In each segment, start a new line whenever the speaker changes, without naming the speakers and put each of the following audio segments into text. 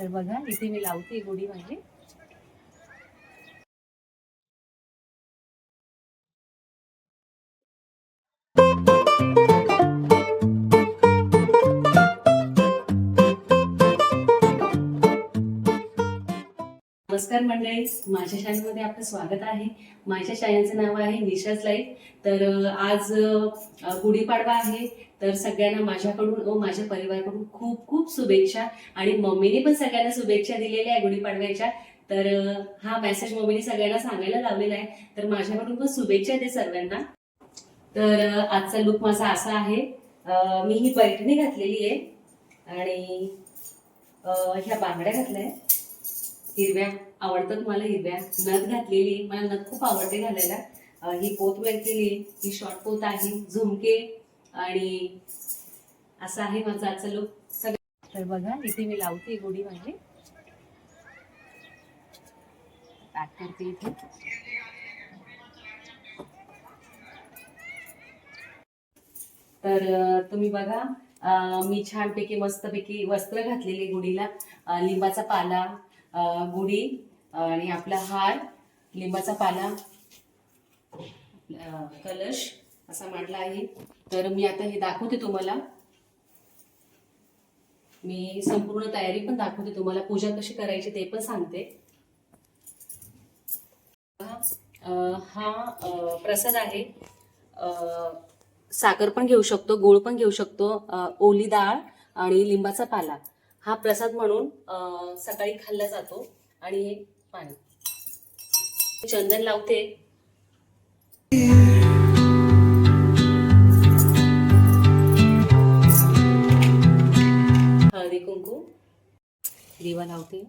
तर बघा इथे मी लावते गुढी माझी. नमस्कार मंडळी माझ्या शाळेमध्ये आपलं स्वागत आहे. माझ्या शाळेचं नाव आहे निशाच लाईफ. तर आज गुढीपाडवा आहे. तर सगळ्यांना माझ्याकडून व माझ्या परिवाराकडून खूप खूप शुभेच्छा. आणि मम्मीने पण सगळ्यांना शुभेच्छा दिलेल्या आहे गुढीपाडव्याच्या. तर हा मेसेज मम्मीने सगळ्यांना सांगायला लावलेला आहे. तर माझ्याकडून पण शुभेच्छा दे सर्वांना. तर आजचा लुक माझा असा आहे. मी ही पैठणी घातलेली आहे. आणि ह्या बांगड्या घातल्या हिरव्या आवडतात मला हिरव्या. नथ घातलेली मला नथ खूप आवडते घालायला. ही पोत वेअर केली ही शॉर्ट पोत आहे. झुमके. आणि असं आहे माझं आजचा लुक सगळं तर बघा इथे मी लावते गुढी माझी. पॅक करते इथे. तर तुम्ही बघा मी छानपैकी मस्तपैकी वस्त्र घातलेली गुढीला. लिंबाचा पाला गुढी आणि आपला हार लिंबाचा पाला कलश. असा मांडला आहे. तर मी आता हे दाखवते तुम्हाला. मी संपूर्ण तयारी पण दाखवते तुम्हाला. पूजा कशी करायची ते पण सांगते. हा प्रसाद आहे. साखर पण घेऊ शकतो गोळ पण घेऊ शकतो ओली डाळ आणि लिंबाचा पाला. हा प्रसाद म्हणून सकाळी खाल्ला जातो. आणि हे पाणी. चंदन लावते. दिवा लावते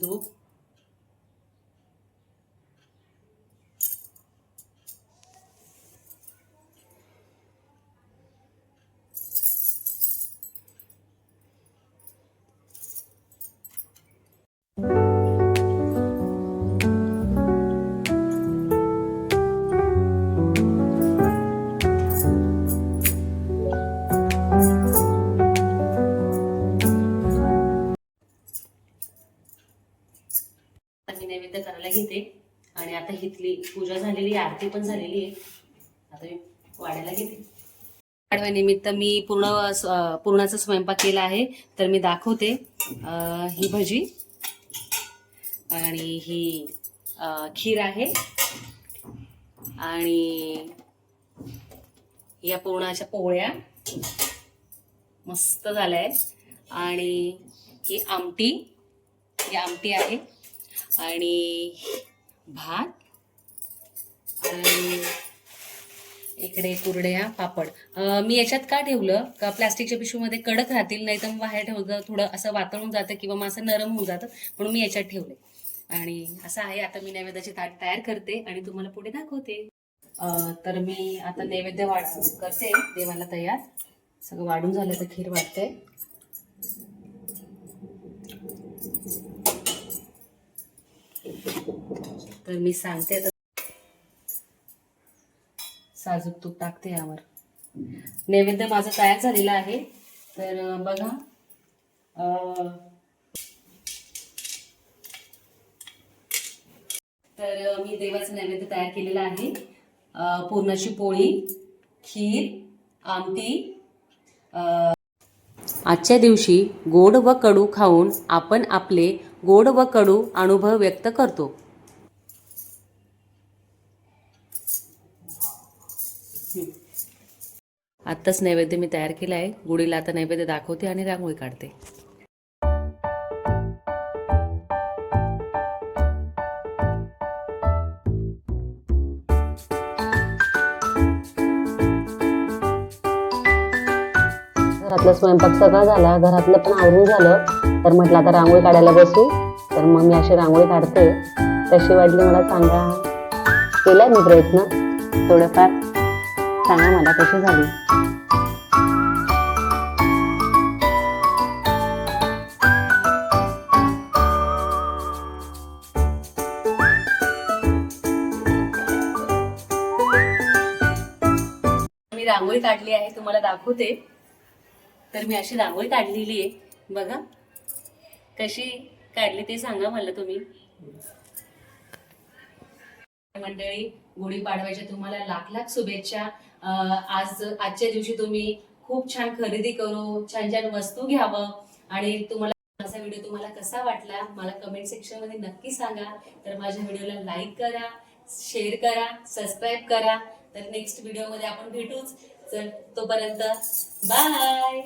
धूप आता हिथली पूजा झालेली आरती पण झालेली आहे. आता मी वाढायला घेते. पाडव्यानिमित्त मी पूर्ण पूर्णाचा स्वयंपाक केला आहे. तर मी दाखवते ही भजी. आणि ही खीर आहे. आणि या पूर्णाच्या पोळ्या मस्त झाल्या आहेत. आणि ही आमटी ही आमटी आहे. आणि भात आणि इकडे कुरड्या पापड. मी याच्यात का ठेवलं? का प्लास्टिकच्या पिशवीमध्ये कडक राहतील नाही तर मग बाहेर ठेवलं थोडं असं वातळून जातं किंवा मग असं नरम होऊन जातं म्हणून मी याच्यात ठेवले आणि असं आहे आता मी नैवेद्याची ताट तयार करते आणि तुम्हाला पुढे दाखवते. तर मी आता नैवेद्य वाढ करते देवाला तयार. सगळं वाढून झालं तर खीर वाढते. तर मी सांगते साजूक तूप टाकते यावर. नैवेद्य माझा तयार झालेला आहे. तर बघा. तर मी देवाचं नैवेद्य तयार केलेलं आहे. पुरणाची पोळी खीर आमटी आजच्या दिवशी गोड व कडू खाऊन आपण आपले गोड व कडू अनुभव व्यक्त करतो. आत्ताच नैवेद्य मी तयार केला आहे. गुढीला आता नैवेद्य दाखवते आणि रांगोळी काढते.
घरातला स्वयंपाक सगळा झाला. घरातलं पण आवरून झालं. तर म्हटलं आता रांगोळी काढायला बसू. तर मग मी अशी रांगोळी काढते. कशी वाटली मला सांगा. केलाय मी प्रयत्न? थोडंफार. सांगा मला कशी झाली.
रांगोळी काढली आहे तुम्हाला दाखवते. तर मी अशी रांगोळी काढलेली आहे. बघा कशी काढली ते सांगा मला तुम्ही. मंडळी गुढीपाडव्याच्या तुम्हाला लाख लाख शुभेच्छा. आज आजच्या दिवशी तुम्ही खूप छान खरेदी करू छान छान वस्तू घ्यावं. आणि तुम्हाला माझा व्हिडिओ तुम्हाला कसा वाटला मला कमेंट सेक्शनमध्ये नक्की सांगा. तर माझ्या व्हिडिओला लाईक करा शेअर करा सबस्क्राईब करा. तर नेक्स्ट व्हिडिओमध्ये आपण भेटूच. तर तोपर्यंत बाय